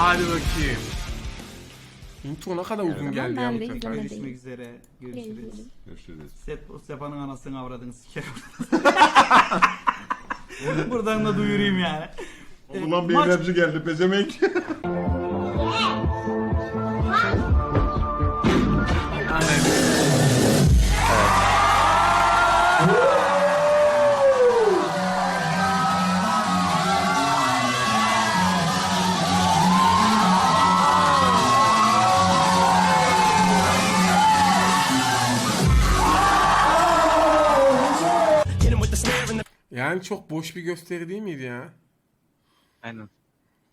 Hadi bakayım. Intro ne kadar uzun geldi ya bu sefer. Görüşmek üzere. Görüşürüz. Görüşürüz. Sep, Sepa'nın anasını avradını sikerim. Buradan da duyurayım yani. Ulan bir Maç- enerji geldi pezemek. Yani çok boş bir gösteri değil miydi ya? Aynen.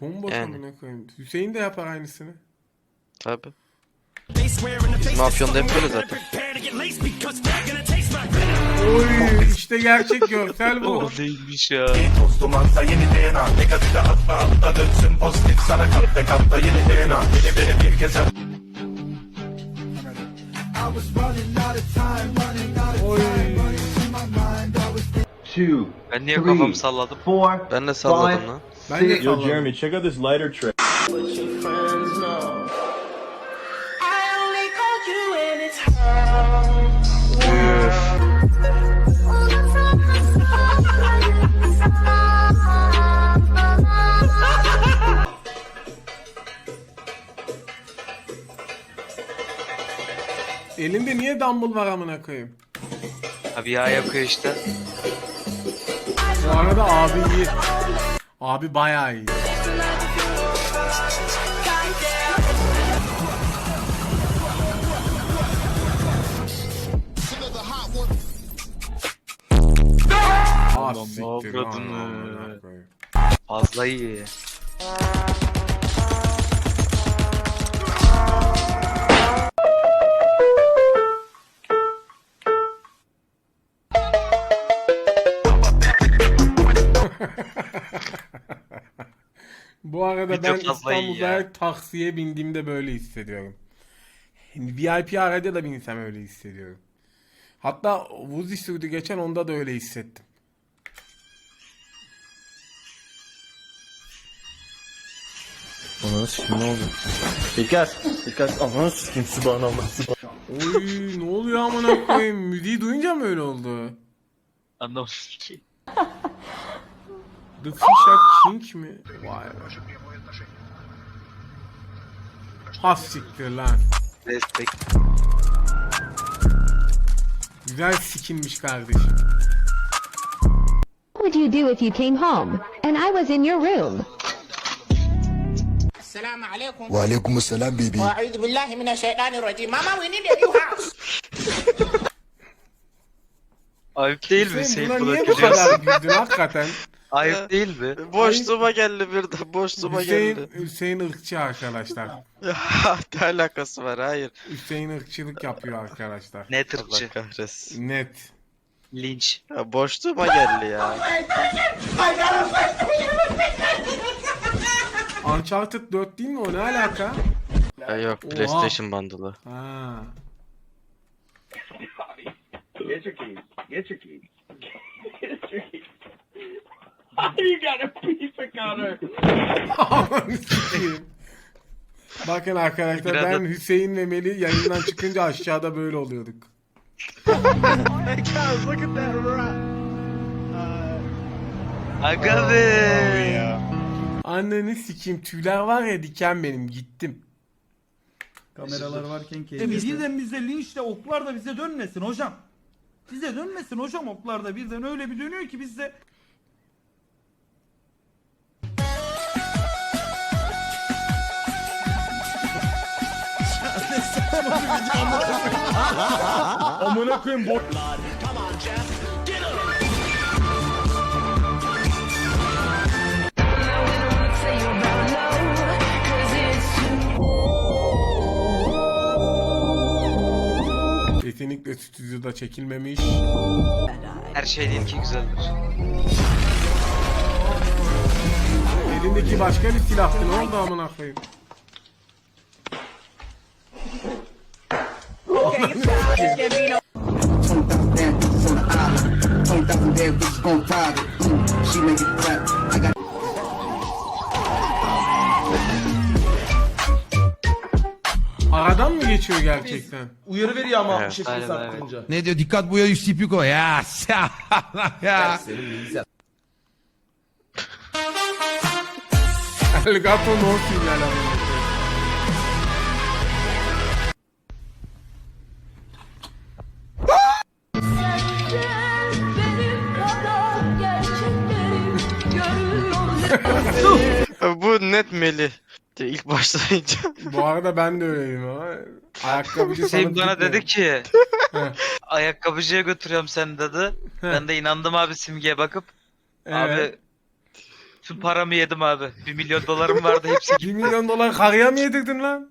Bomboş Yani. amına koyayım. Hüseyin de yapar aynısını. Tabi. Bizim Afyon'da hep böyle zaten. Oy işte gerçek görsel bu. O değilmiş ya. Tostumansa yeni DNA Negatife atma atla dönsün pozitif sana kat katta yeni DNA Beni beni bir kez Oy. Two, Ben niye Three. kafamı salladım? four, Ben de salladım lan. Ben de Yo. Jeremy, check out this lighter trick. Elinde niye dumbbell var amına koyayım? Abi yağ yakıyor işte. Bu arada abi iyi. Abi bayağı iyi. Ah siktir. Fazla iyi. Bu arada Bir de ben fazla iyi İstanbul'da ya. taksiye bindiğimde böyle hissediyorum. VIP araca da binsem öyle hissediyorum. Hatta Vuzi sürdü geçen onda da öyle hissettim. Ananı sikim ne oldu? Dikkat! Dikkat! Ananı sikim subhanallah. Oy ne oluyor amına koyayım? Müziği duyunca mı öyle oldu? Anlamadım ki. The Fish are King mi? Vay siktir lan. Respekt. Güzel sikinmiş kardeşim. What would you do if you came home and I was in your room? Assalamu alaikum. Wa alaikum assalam baby. Wa a'udhu billahi mineşşeytanirracim. Mama we need a new house. Ayıp değil mi? Şey, Buna bu kadar güldün hakikaten? Ayıp değil mi? Boşluğuma geldi birden. Boşluğuma Hüseyin, geldi. Hüseyin ırkçı arkadaşlar. Ya ne alakası var? Hayır. Hüseyin ırkçılık yapıyor arkadaşlar. Ne Allah tırkçı? kahretsin. Net. Linç. Ya boşluğuma geldi ya. Uncharted 4 değil mi o ne alaka? ya yok Oha. PlayStation bandılı. Ha. Get your keys Get your keys Aman sikeyim. Bakın arkadaşlar Biraz ben da- Hüseyin ve Melih yayından çıkınca aşağıda böyle oluyorduk. Aga be. Anneni sikeyim tüyler var ya diken benim gittim. Kameralar varken keyif. birden bize linçle oklar da bize dönmesin hocam. Bize dönmesin hocam oklar da birden öyle bir dönüyor ki bizde. Amına koyayım bot. Kesinlikle stüdyoda çekilmemiş. Her şey değil ki güzeldir. Elindeki başka bir silahtı ne oldu amına koyayım? Sağdan mı geçiyor gerçekten? Uyarı veriyor ama Evet, 60 FPS aynen, arttırınca. Ne diyor? Dikkat bu ya Yusipiko ya. ya. Senin bilgisayar. Elgato no sinyal ama. Başlayınca. Bu arada ben de öyleyim ama. Ayakkabıcı sana Hüseyin bana dedi ki ayakkabıcıya götürüyorum seni dedi. Ben de inandım abi simgeye bakıp Evet. abi tüm paramı yedim abi. Bir milyon dolarım vardı hepsi 1 gitti. milyon dolar karıya mı yedirdin lan?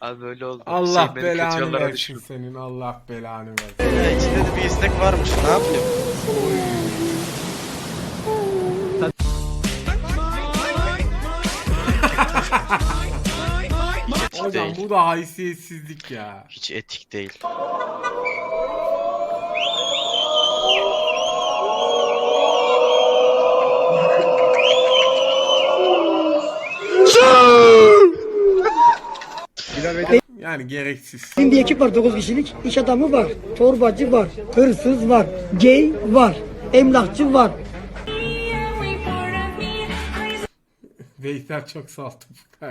Abi öyle oldu. Allah Hüseyin belanı versin düşürdü. senin. Allah belanı versin. İçinde de bir istek varmış. Ne yapayım? Hiç etik Hocam değil. bu da haysiyetsizlik ya. Hiç etik değil. Yani gereksiz. Bir ekip var 9 kişilik. İş adamı var, torbacı var, hırsız var, gay var, emlakçı var. Veysel çok saltı bu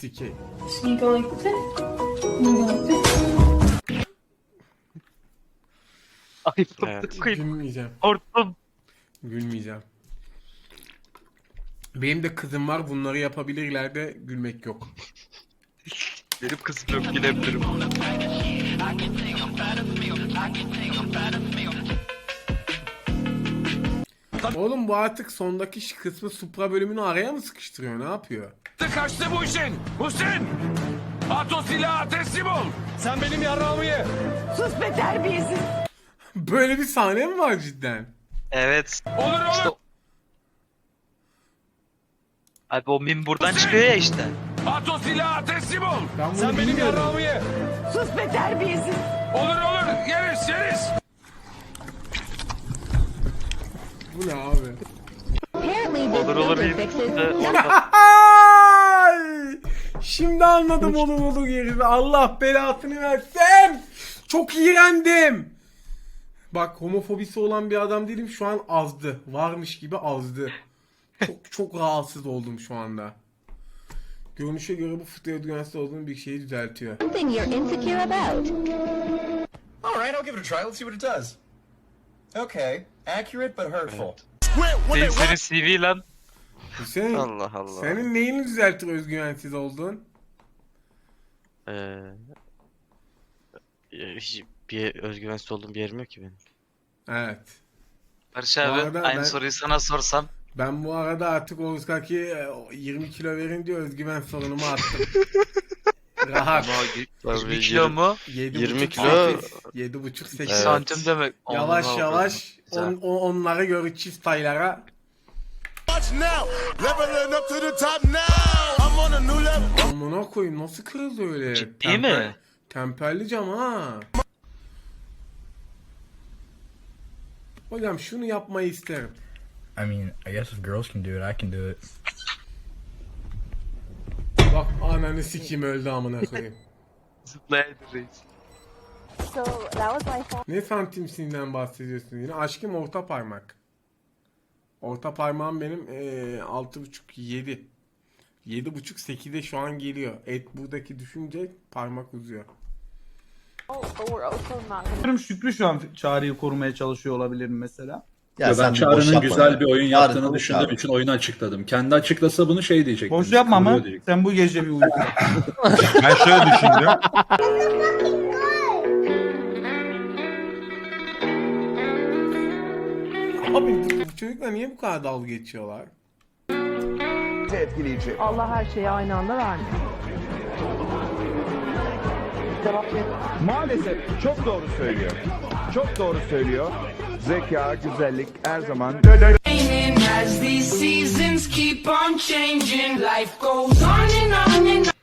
sikeyim. Ay Evet. koyayım. Gülmeyeceğim. Korktum. Gülmeyeceğim. Benim de kızım var. Bunları yapabilirler de gülmek yok. Benim kızım yok gülebilirim. Oğlum bu artık sondaki kısmı Supra bölümünü araya mı sıkıştırıyor? Ne yapıyor? Kaçtı bu işin. Hüseyin. At o silahı teslim ol. Sen benim yarrağımı ye. Böyle bir sahne mi var cidden? Evet. Olur olur. İşte Abi o mim buradan çıkıyor ya işte. At o silahı teslim ol. Ben Sen benim yarrağımı ye. Sus be terbiyesiz. Olur olur. Yeriz yeriz. Bu ne abi? Olur olur iyi. Ay! Şimdi anladım olur olur yerimi. Allah belasını versin. Çok iğrendim. Bak homofobisi olan bir adam değilim şu an azdı. Varmış gibi azdı. Çok çok rahatsız oldum şu anda. Görünüşe göre bu fıtığı üniversite olduğum bir şeyi düzeltiyor. something you're insecure about. Alright, I'll give it a try. Let's see what it does. Okay, accurate but hurtful. Senin, senin CV lan. Hüseyin Allah Allah. senin neyini düzeltir özgüvensiz olduğun? Ee, hiç bir özgüvensiz olduğum bir yerim yok ki benim. Evet. Barış abi arada aynı ben- soruyu sana sorsam. Ben bu arada artık Oğuzkaki e, 20 kilo verin diye özgüven sorunumu attım. Rahat. Ama Tabii 20 kilo mu? 7,5 kilo- 7,5 2 8. Evet. santim demek. Yavaş Allah yavaş on, on, onları göreceğiz taylara. Amına koyayım nasıl kırıldı öyle? Ciddi mi? Temperli cam ha. Hocam şunu yapmayı isterim. I mean, I guess if girls can do it, I can do it. Bak ananı sikim öldü amına koyayım. Zıplayan reis. Ne santimsinden bahsediyorsun yine? Aşkım orta parmak. Orta parmağım benim eee 6.5 7. 7.5 8'e şu an geliyor. Et buradaki düşünce parmak uzuyor. Sanırım Şükrü şu an çağrıyı korumaya çalışıyor olabilir mesela? Ya, ben Çağrı'nın güzel bir oyun yaptığını tavuk düşündüğüm için oyunu açıkladım. Kendi açıklasa bunu şey diyecektim. Boş yapma ama diyecektim. sen bu gece bir uyku. Ben şöyle düşündüm. Abi bu, çocuklar niye bu kadar dalga geçiyorlar? Allah her şeyi aynı anda vermiyor. Maalesef çok doğru söylüyor. Çok doğru söylüyor. Zeka, güzellik her zaman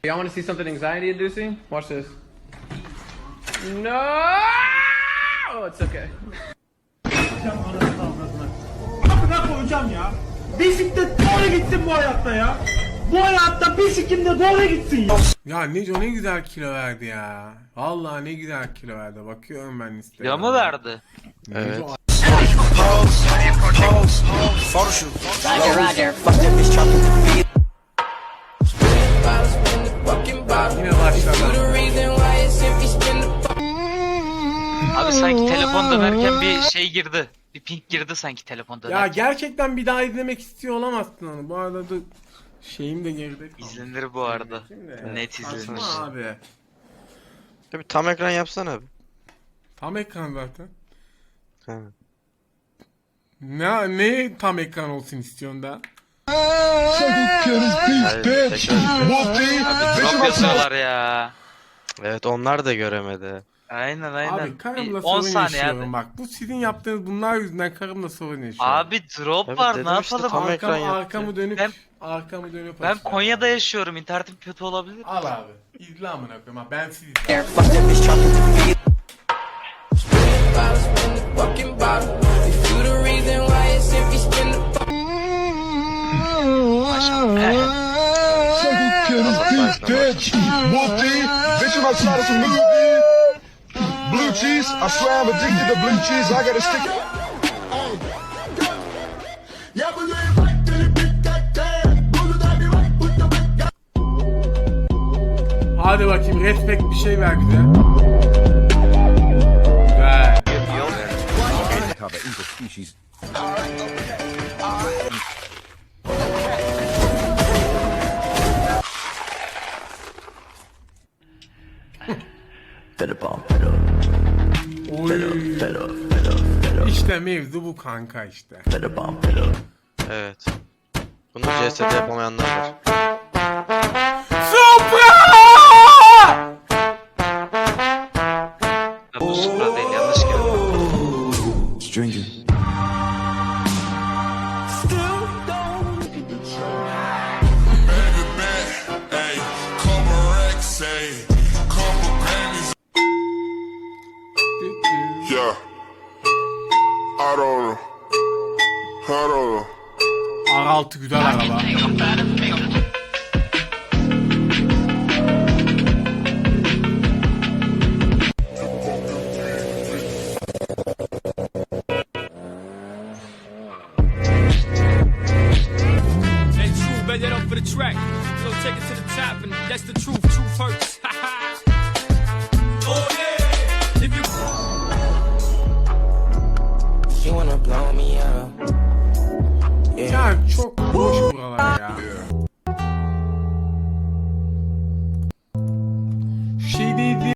Y'all want to see something anxiety inducing? Watch this. No! Oh, it's okay. Kapına koyacağım ya. Bisiklet doğru gitsin bu hayatta ya. Bu hayatta bisiklet de doğru gitsin ya. Ya Neco ne güzel kilo verdi ya. Vallahi ne güzel kilo verdi. Bakıyorum ben listeye. Ya mı verdi? Evet. Yine başladı. Abi sanki telefon dönerken bir şey girdi. Bir ping girdi sanki telefon Ya dönerken. gerçekten bir daha izlemek istiyor olamazsın onu. Bu arada da şeyim de geride kaldı. İzlenir bu arada. Net saçma izlenir. abi. Tabii tam ekran yapsana abi. Tam ekran zaten. Ha. Ne ne tam ekran olsun istiyorsun da? Drop yazıyorlar ya. Evet onlar da göremedi. Aynen aynen. Abi karımla Bir 10 sorun saniye yaşıyorum abi. bak. Bu sizin yaptığınız bunlar yüzünden karımla sorun yaşıyorum. Abi drop Evet, var dedim ne işte, yapalım? tam abi? ekran Arkam, yaptı. arkamı dönüp Ben- arkamı dönüp Ben açıyorum. Konya'da yaşıyorum. İnternetim kötü olabilir. Al abi. İzle amına koyayım. ha, Ben siz izle. Blue cheese, I swear I'm addicted to blue cheese. I stick it. Hadi bakayım respect bir şey ver bize. Oy. İşte mevzu bu kanka işte. Evet. Bunu CS'de yapamayanlar var.